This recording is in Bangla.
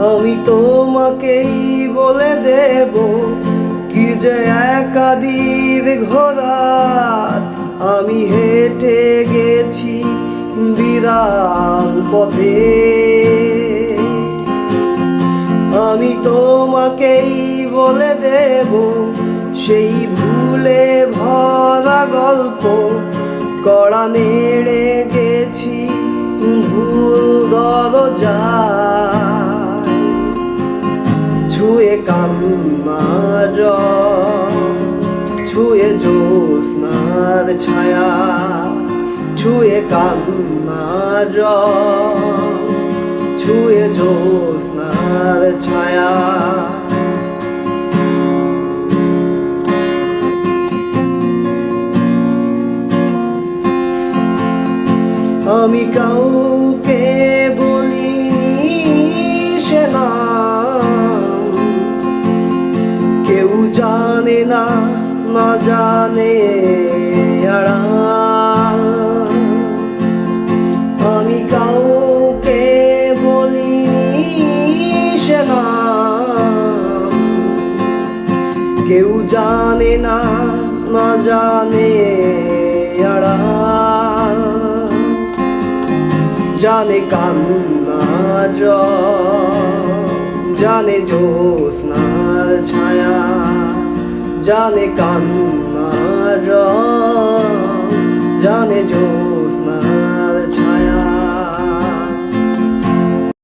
আমি তোমাকেই বলে দেব কি যে একাদির ঘোরাত। আমি হেঁটে গেছি বিরাল পথে। আমি তোমাকেই বলে দেব সেই ভুলে ভরা গল্প। কড়া নেড়ে গেছি, ভুল দরজায় ছুঁয়ে কান্নার ছুঁয়ে জ্যোৎস্নার ছায়া ছুঁয়ে কান্নার ছুঁয়ে জ্যোৎস্নার ছায়া। আমি কাউকে কেউ জানে না না জানে আমি কাউকে বলিনি সে নাম কেউ জানে না না জানে জানে কান্না জানে জ্যোৎস্নার ছায়া জানে কান্নার জানে জ্যোৎস্নার